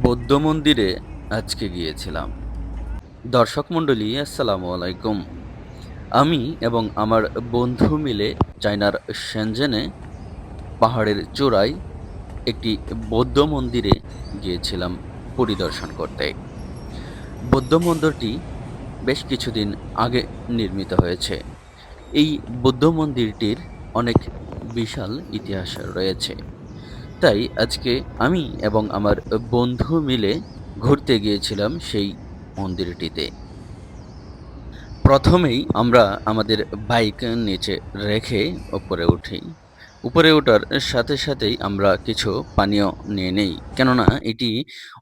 বৌদ্ধ মন্দিরে আজকে গিয়েছিলাম। দর্শক মণ্ডলী, আসসালামু আলাইকুম। আমি এবং আমার বন্ধু মিলে চায়নার সেনজেনে পাহাড়ের চূড়ায় একটি বৌদ্ধ মন্দিরে গিয়েছিলাম পরিদর্শন করতে। বৌদ্ধ মন্দিরটি বেশ কিছুদিন আগে নির্মিত হয়েছে। এই বৌদ্ধ মন্দিরটির অনেক বিশাল ইতিহাস রয়েছে। তাই আজকে আমি এবং আমার বন্ধু মিলে ঘুরতে গিয়েছিলাম সেই মন্দিরটিতে। প্রথমেই আমরা আমাদের বাইক নিচে রেখে উপরে উঠি। উপরে ওঠার সাথে সাথেই আমরা কিছু পানীয় নিয়ে নেই, কেননা এটি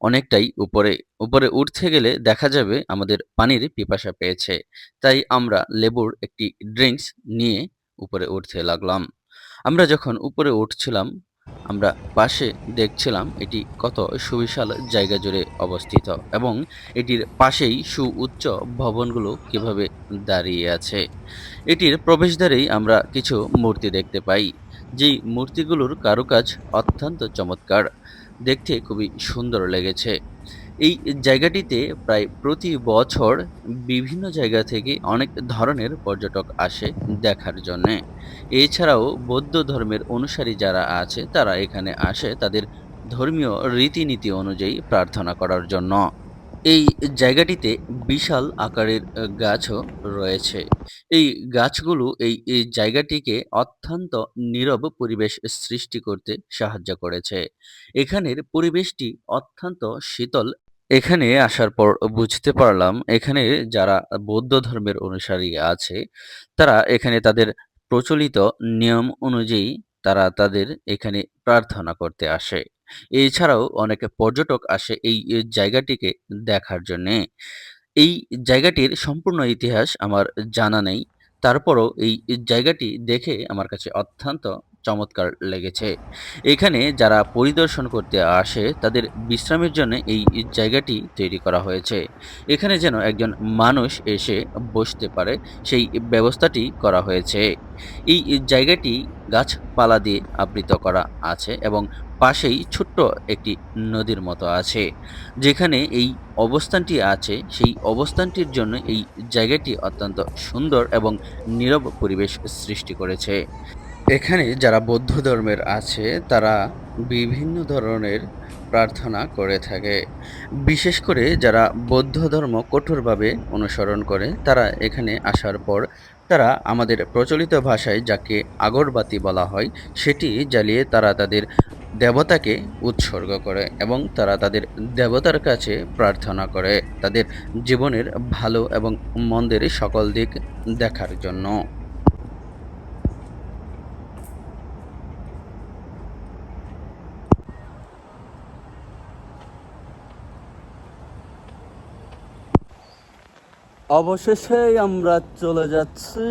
অনেকটাই উপরে। উপরে উঠতে গেলে দেখা যাবে আমাদের পানির পিপাসা পেয়েছে, তাই আমরা লেবুর একটি ড্রিঙ্কস নিয়ে উপরে উঠতে লাগলাম। আমরা যখন উপরে উঠছিলাম আমরা পাশে দেখছিলাম এটি কত সুবিশাল জায়গা জুড়ে অবস্থিত এবং এটির পাশেই সুউচ্চ ভবনগুলো কীভাবে দাঁড়িয়ে আছে। এটির প্রবেশদ্বারেই আমরা কিছু মূর্তি দেখতে পাই, যেই মূর্তিগুলোর কারুকাজ অত্যন্ত চমৎকার। দেখতে খুবই সুন্দর লেগেছে। এই জায়গাটিতে প্রায় প্রতি বছর বিভিন্ন জায়গা থেকে অনেক ধরনের পর্যটক আসে দেখার জন্যে। এছাড়াও বৌদ্ধ ধর্মের অনুসারী যারা আছে, তারা এখানে আসে তাদের ধর্মীয় রীতিনীতি অনুযায়ী প্রার্থনা করার জন্য। এই জায়গাটিতে বিশাল আকারের গাছও রয়েছে। এই গাছগুলো এই জায়গাটিকে অত্যন্ত নীরব পরিবেশ সৃষ্টি করতে সাহায্য করেছে। এখানের পরিবেশটি অত্যন্ত শীতল এখানে আসার পর বুঝতে পারলাম, এখানে যারা বৌদ্ধ ধর্মের অনুসারী আছে, তারা এখানে তাদের প্রচলিত নিয়ম অনুযায়ী তারা তাদের এখানে প্রার্থনা করতে আসে। এছাড়াও অনেকে পর্যটক আসে এই জায়গাটিকে দেখার জন্যে। এই জায়গাটির সম্পূর্ণ ইতিহাস আমার জানা নেই। তারপরও এই জায়গাটি দেখে আমার কাছে অত্যন্ত চমৎকার লেগেছে। এখানে যারা পরিদর্শন করতে আসে, তাদের বিশ্রামের জন্য এই জায়গাটি তৈরি করা হয়েছে। এখানে যেন একজন মানুষ এসে বসতে পারে, সেই ব্যবস্থাটি করা হয়েছে। এই জায়গাটি গাছপালা দিয়ে আবৃত করা আছে এবং পাশেই ছোট্ট একটি নদীর মতো আছে। যেখানে এই অবস্থানটি আছে, সেই অবস্থানটির জন্য এই জায়গাটি অত্যন্ত সুন্দর এবং নীরব পরিবেশ সৃষ্টি করেছে। এখানে যারা বৌদ্ধ ধর্মের আছে, তারা বিভিন্ন ধরনের প্রার্থনা করে থাকে। বিশেষ করে যারা বৌদ্ধ ধর্ম কঠোরভাবে অনুসরণ করে, তারা এখানে আসার পর তারা আমাদের প্রচলিত ভাষায় যাকে আগরবাতি বলা হয়, সেটি জ্বালিয়ে তারা তাদের দেবতাকে উৎসর্গ করে এবং তারা তাদের দেবতার কাছে প্রার্থনা করে, তাদের জীবনের ভালো এবং মন্দের সকল দিক দেখার জন্য। অবশেষে আমরা চলে যাচ্ছি।